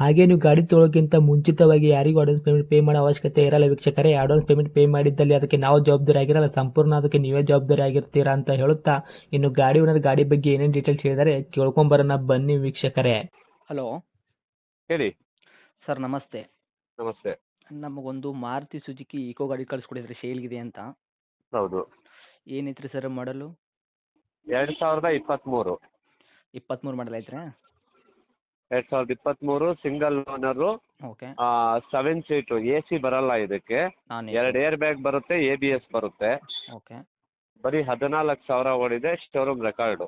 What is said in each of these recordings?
ಹಾಗೆ ನೀವು ಗಾಡಿ ತೊಳೋಕ್ಕಿಂತ ಮುಂಚಿತವಾಗಿ ಯಾರಿಗೂ ಅಡ್ವಾನ್ಸ್ ಪೇಮೆಂಟ್ ಪೇ ಮಾಡೋ ಅವಶ್ಯಕತೆ ಇರಲ್ಲ ವೀಕ್ಷಕರೇ. ಅಡ್ವಾನ್ಸ್ ಪೇಮೆಂಟ್ ಪೇ ಮಾಡಿದ್ದಲ್ಲಿ ಅದಕ್ಕೆ ನಾವು ಜವಾಬ್ದಾರಿ ಆಗಿರಲ್ಲ. ಸಂಪೂರ್ಣ ಅದಕ್ಕೆ ನೀವೇ ಜವಾಬ್ದಾರಿ ಆಗಿರ್ತೀರಾ ಅಂತ ಹೇಳುತ್ತಾ ಇನ್ನು ಗಾಡಿ ಓನರ್ ಗಾಡಿ ಬಗ್ಗೆ ಏನೇನು ಡೀಟೇಲ್ಸ್ ಹೇಳಿದರೆ ಕೇಳ್ಕೊಂಬರೋಣ ಬನ್ನಿ ವೀಕ್ಷಕರೇ. ಹಲೋ ಹೇಳಿ. ಸರ್ ನಮಸ್ತೆ. ನಮಸ್ತೆ. ನಮಗೊಂದು ಮಾರುತಿ ಸುಜುಕಿ ಈಕೋ ಗಾಡಿ ಕಳಿಸ್ಕೊಡಿದ್ರಿ. ಇದೆ ಅಂತ. ಹೌದು. ಏನೈತ್ರಿ ಸರ್ ಮಾಡಲು ಎರಡು ಸಾವಿರದ ಇಪ್ಪತ್ತ್ಮೂರು ಇಪ್ಪತ್ತ್ಮೂರು ಮಾಡಲ್ ಐತ್ರಿ? ಎರಡು ಸಾವಿರದ ಇಪ್ಪತ್ತ್ಮೂರು single owner okay. Seven seat A C ಬರಲ್ಲ ಇದಕ್ಕೆ. ನಾನು ಎರಡು ಏರ್ ಬ್ಯಾಗ್ ಬರುತ್ತೆ ಎ ಬಿ ಎಸ್ ಬರುತ್ತೆ. ಓಕೆ. ಬರೀ ಹದಿನಾಲ್ಕು ಸಾವಿರ ಓಡಿದೆ ಶೋರೂಮ್ ರೆಕಾರ್ಡು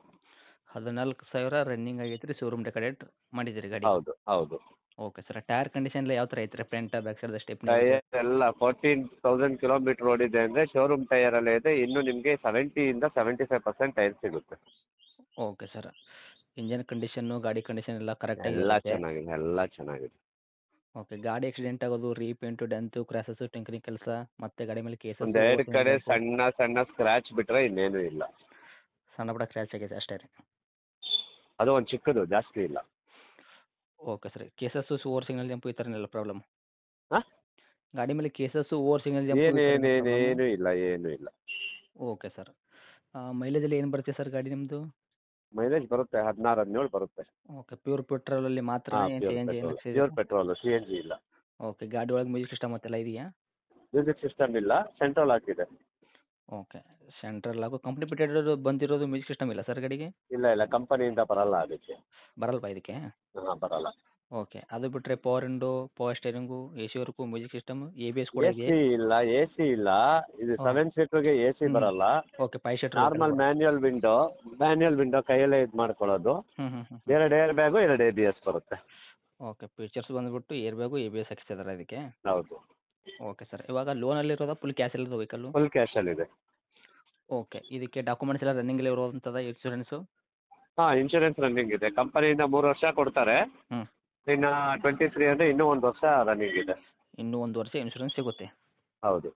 ಹದಿನಾಲ್ಕು ಸಾವಿರ ರನ್ನಿಂಗ್ ಆಗೈತೆ ರೀ ಶೋರೂಮ್ ಡೆಕೋರೇಟ್ ಮಾಡಿದ್ದೀರಿ ಗಾಡಿ. ಹೌದು ಹೌದು. ಓಕೆ ಸರ್ ಟೈರ್ ಕಂಡೀಷನ್ ಎಲ್ಲ ಯಾವ ತರ ಐತ್ರಿ front back side step tyre ಎಲ್ಲ ಫೋರ್ಟೀನ್ ತೌಸಂಡ್ ಕಿಲೋಮೀಟರ್ ಓಡಿದೆ ಅಂದರೆ ಶೋರೂಮ್ ಅಲ್ಲೇ ಇದೆ ಇನ್ನು ನಿಮಗೆ ಸೆವೆಂಟಿಯಿಂದ ಸೆವೆಂಟಿ ಫೈವ್ ಪರ್ಸೆಂಟ್ ಟೈರ್ ಸಿಗುತ್ತೆ. Okay sir. ಇಂಜನ್ ಕಂಡೀಷನ್ನು ಗಾಡಿ ಕಂಡೀಷನ್ ಎಲ್ಲ ಕರೆಕ್ಟಾಗಿ ಎಲ್ಲ ಚೆನ್ನಾಗಿದೆ ಎಲ್ಲ ಚೆನ್ನಾಗಿದೆ. ಓಕೆ ಗಾಡಿ ಆಕ್ಸಿಡೆಂಟ್ ಆಗೋದು ರೀಪೇಂಟು ಡೆಂತು ಕ್ರಾಸಸ್ ಟಿಂಕರಿಂಗ್ ಕೆಲಸ ಮತ್ತೆ ಗಾಡಿ ಮೇಲೆ ಕೇಸಸ್ ಒಂದು ಎರಡು ಕಡೆ ಸಣ್ಣ ಸಣ್ಣ ಸ್ಕ್ರಾಚ್ ಬಿಟ್ರೆ ಇನ್ನೇನು ಇಲ್ಲ. ಸಣ್ಣ ಪುಟ್ಟ ಸ್ಕ್ರಾಚ್ ಆಗಿದೆ ಅಷ್ಟೇ ರೀ. ಅದು ಒಂದು ಚಿಕ್ಕದು ಜಾಸ್ತಿ ಇಲ್ಲ. Okay sir cases over signal jump ಈ ಥರನೆಲ್ಲ ಪ್ರಾಬ್ಲಮ್ ಹಾ? ಗಾಡಿ ಮೇಲೆ ಕೇಸಸ್ಸು ಓವರ್ ಸಿಗ್ನಲ್ ಜಂಪ್ ಏನೇನೇನೇನು ಇಲ್ಲ ಏನು ಇಲ್ಲ. ಓಕೆ ಸರ್ ಮೈಲೇಜಲ್ಲಿ ಏನು ಬರುತ್ತೆ ಸರ್ ಗಾಡಿ ನಿಮ್ಮದು ಮೈಲೇಜ್ ಬರುತ್ತೆ ಹದಿನಾರು ಹದಿನೇಳು ಬರುತ್ತೆ. ಓಕೆ ಪ್ಯೂರ್ ಮಾತ್ರ C N G pure petrol C N G ಇಲ್ಲ. ಓಕೆ ಗಾಡಿ ಒಳಗೆ ಮ್ಯೂಸಿಕ್ ಸಿಸ್ಟಮ್ ಅಂತೆಲ್ಲ ಇದೆಯಾ? ಮ್ಯೂಸಿಕ್ ಸಿಸ್ಟಮ್ ಇಲ್ಲ ಸೆಂಟ್ರಲ್ ಹಾಕಿದೆ. ಓಕೆ ಸೆಂಟ್ರಲ್ ಹಾಗೂ ಕಂಪ್ನಿ ಫಿಟೆಡ್ ಬಂದಿರೋದು ಮ್ಯೂಸಿಕ್ ಸಿಸ್ಟಮ್ ಇಲ್ಲ ಸರ್ ಗಾಡಿಗೆ? ಇಲ್ಲ ಇಲ್ಲ ಕಂಪನಿಯಿಂದ ಬರಲ್ಲ ಅದಕ್ಕೆ. ಬರಲ್ವಾ ಇದಕ್ಕೆ? ಹಾಂ ಬರಲ್ಲ. ಓಕೆ. ಅದು ಬಿಟ್ಟರೆ power window power steering A C work music system A B S ಕೂಡ ಎ ಇದೆ ಸಿ ಇಲ್ಲ ಎ ಸಿ ಇಲ್ಲ. ಇದು ಸೆವೆನ್ ಸೀಟರ್ಗೆ ಎ ಸಿ ಬರಲ್ಲ. Okay five seater normal manual window manual window ಕೈಯಲ್ಲೇ ಇದು ಮಾಡ್ಕೊಳ್ಳೋದು. ಹ್ಞೂ ಹ್ಞೂ ಹ್ಞೂ ಎರಡು ಏರ್ ಬ್ಯಾಗು ಎರಡು ಎ ಬಿ ಎಸ್ ಬರುತ್ತೆ. ಓಕೆ ಫೀಚರ್ಸ್ ಬಂದ್ಬಿಟ್ಟು air bag A B S ಹಾಕಿಸಿದಾರೆ ಇದಕ್ಕೆ? ಹೌದು. ಓಕೆ ಸರ್ ಇವಾಗ ಲೋನಲ್ಲಿರೋದಾ ಫುಲ್ ಕ್ಯಾಶ್ ಇರೋದು ವೆಹಿಕಲ್ಲು ಫುಲ್ ಇದೆ. ಓಕೆ ಇದಕ್ಕೆ ಡಾಕ್ಯುಮೆಂಟ್ಸ್ ಎಲ್ಲ ರನ್ನಿಂಗಲ್ಲಿ ಇರುವಂಥದ್ದು ಇನ್ಶೂರೆನ್ಸ್ ಹಾ ಇನ್ಶೂರೆನ್ಸ್ ರನ್ನಿಂಗ್ ಇದೆ. ಕಂಪನಿಯಿಂದ ಮೂರು ವರ್ಷ ಕೊಡ್ತಾರೆ. ಹ್ಮ್. ಇನ್ನು ಟ್ವೆಂಟಿ ತ್ರೀ ಅಂದರೆ ಇನ್ನೂ ಒಂದು ವರ್ಷ ರನ್ನಿಂಗ್ ಇದೆ. ಇನ್ನೂ ಒಂದು ವರ್ಷ ಇನ್ಶೂರೆನ್ಸ್ ಸಿಗುತ್ತೆ. ಹೌದು.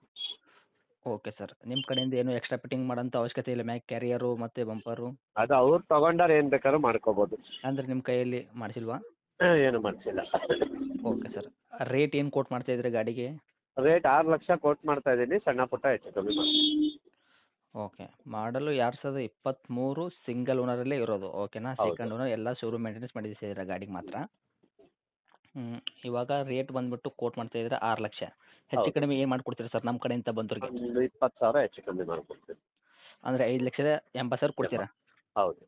ಓಕೆ ಸರ್ ನಿಮ್ಮ ಕಡೆಯಿಂದ ಏನು ಎಕ್ಸ್ಟ್ರಾ ಫಿಟ್ಟಿಂಗ್ ಮಾಡೋಂಥ ಅವಶ್ಯಕತೆ ಇಲ್ಲ ಮ್ಯಾಕ್ ಕ್ಯಾರಿಯರು ಮತ್ತು ಬಂಪರು ಅದು ಅವ್ರು ತಗೊಂಡಾರೆ ಏನು ಬೇಕಾದ್ರೂ ಮಾಡ್ಕೋಬೋದು. ಅಂದ್ರೆ ನಿಮ್ಮ ಕೈಯಲ್ಲಿ ಮಾಡಿಸಿಲ್ವಾ? ಏನು ಮಾಡಿಸಿಲ್ಲ. ಓಕೆ ಸರ್ ರೇಟ್ ಏನು ಕೋಟ್ ಮಾಡ್ತಾ ಇದ್ರಿ ಗಾಡಿಗೆ? ರೇಟ್ ಆರು ಲಕ್ಷ ಕೋಟ್ ಮಾಡ್ತಾ ಇದ್ದೀನಿ ಸಣ್ಣ ಪುಟ್ಟ ಹೆಚ್ಚು ಕಮ್ಮಿ ಮಾಡಿ. ಓಕೆ ಮಾಡಲು ಎರಡು ಸಾವಿರದ ಇಪ್ಪತ್ತ್ಮೂರು ಸಿಂಗಲ್ ಓನರಲ್ಲೇ ಇರೋದು. ಓಕೆನಾ. ಸೆಕೆಂಡ್ ಓನರ್ ಎಲ್ಲ ಶೋರೂಮ್ ಮೇಂಟೆನೆನ್ಸ್ ಮಾಡಿಸಿದ್ದೀರಾ ಗಾಡಿಗೆ ಮಾತ್ರ? ಹ್ಞೂ ಇವಾಗ ರೇಟ್ ಬಂದ್ಬಿಟ್ಟು ಕೋಟ್ ಮಾಡ್ತಾ ಇದ್ರೆ ಆರು ಲಕ್ಷ. ಹೆಚ್ಚು ಹೌದು. ಕಡಿಮೆ ಏನ್ ಮಾಡ್ಕೊಡ್ತೀರಾ ಸರ್ ನಮ್ಮ ಕಡೆಯಿಂದ ಬಂದೋರಿಗೆ? ಒಂದು ಇಪ್ಪತ್ತು ಸಾವಿರ ಹೆಚ್ಚು ಕಮ್ಮಿ ಮಾಡ್ಕೊಡ್ತೀನಿ ಅಂದರೆ ಐದು ಲಕ್ಷದ ಎಂಬತ್ತು ಸಾವಿರ ಕೊಡ್ತೀರಾ? ಹೌದು.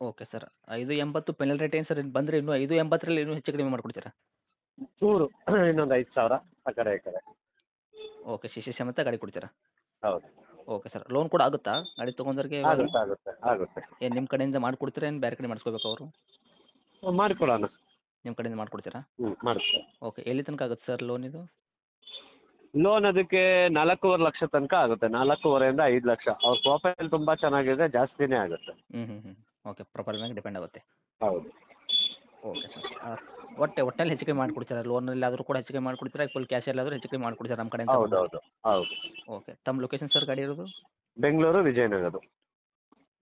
ಓಕೆ ಸರ್ ಐದು ಎಂಬತ್ತು ಪೆನಲ್ ರೇಟ್ ಏನು ಸರ್ ಬಂದ್ರೆ ಇನ್ನೂ ಐದು ಎಂಬತ್ತರಲ್ಲಿ ಇನ್ನೂ ಹೆಚ್ಚು ಕಡಿಮೆ ಮಾಡ್ಕೊಡ್ತೀರಾ? ಚೂರು ಇನ್ನೊಂದು ಐದು ಸಾವಿರ ಆ ಕಡೆ ಈ ಕಡೆ. ಓಕೆ ಸಿ ಸಿ ಸಮೇತ ಗಾಡಿ ಕೊಡ್ತೀರಾ? ಹೌದು. ಓಕೆ ಸರ್ ಲೋನ್ ಕೂಡ ಆಗುತ್ತಾ? ಗಾಡಿ ತೊಗೊಂಡವ್ರಿಗೆ ಆಗುತ್ತೆ ಆಗುತ್ತೆ ಆಗುತ್ತೆ. ಏನು ನಿಮ್ಮ ಕಡೆಯಿಂದ ಮಾಡಿಕೊಡ್ತೀರಾ ಏನು ಬೇರೆ ಕಡೆ ಮಾಡಿಸ್ಕೋಬೇಕು ಅವರು? ಮಾಡಿಕೊಡೋಣ. ನಿಮ್ಮ ಕಡೆಯಿಂದ ಮಾಡ್ಕೊಡ್ತೀರಾ? ಹ್ಞೂ ಓಕೆ ಎಲ್ಲಿ ತನಕ ಆಗುತ್ತೆ ಸರ್ ಲೋನ್ ಇದು? ಲೋನ್ ಅದಕ್ಕೆ ನಾಲ್ಕೂವರೆ ಲಕ್ಷ ತನಕ ಆಗುತ್ತೆ. ನಾಲ್ಕೂವರೆಯಿಂದ ಐದು ಲಕ್ಷ. ಅವ್ರ ಪ್ರೊಫೈಲ್ ತುಂಬಾ ಚೆನ್ನಾಗಿದೆ ಜಾಸ್ತಿನೇ ಆಗುತ್ತೆ. ಹ್ಞೂ ಹ್ಞೂ ಹ್ಞೂ ಓಕೆ ಪ್ರೊಫೈಲ್ ಮೇಲೆ ಡಿಪೆಂಡ್ ಆಗುತ್ತೆ. ಹೌದು. ಓಕೆ ಸರ್ ಒಟ್ಟೆ ಒಟ್ಟಲ್ಲಿ ಹೆಚ್ಚು ಕಮ್ಮಿ ಲೋನ್ ಲೋನಲ್ಲಿ ಆದರೂ ಕೂಡ ಹೆಚ್ಚಿಗೆ ಮಾಡ್ಕೊಡ್ತೀರಾ? ಮಾಡಿಕೊಡ್ತೀರಾ ಫುಲ್ ಕ್ಯಾಶಲ್ಲಿ ಆದರೂ ಹೆಚ್ಚು ಕಮ್ಮಿ ಮಾಡಿಕೊಡ್ತೀರಾ ನಮ್ಮ ಕಡೆಯಿಂದ? ಹೌದು ಹೌದು. ಹೌದು ಓಕೆ ತಮ್ಮ ಲೊಕೇಶನ್ ಸರ್ ಗಾಡಿ ಇರೋದು? ಬೆಂಗಳೂರು ವಿಜಯನಗರ.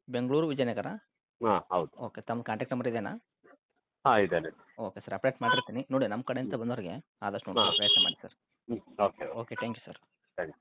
ಬೆಂಗಳೂರು ವಿಜಯನಗರ? ಹಾಂ ಹೌದು. ಓಕೆ ತಮ್ಮ ಕಾಂಟ್ಯಾಕ್ಟ್ ನಂಬರ್ ಇದೆಯಾ ಹಾಂ ಇದ್ದೇನೆ ಓಕೆ ಸರ್ ಅಪ್ಡೇಟ್ ಮಾಡಿರ್ತೀನಿ. ನೋಡಿ ನಮ್ಮ ಕಡೆಯಿಂದ ಬಂದವ್ರಿಗೆ ಆದಷ್ಟು ನೋಡಿ. ಪ್ರಯತ್ನ ಮಾಡಿ ಸರ್. ಹ್ಞೂ okay okay. Thank you sir. You.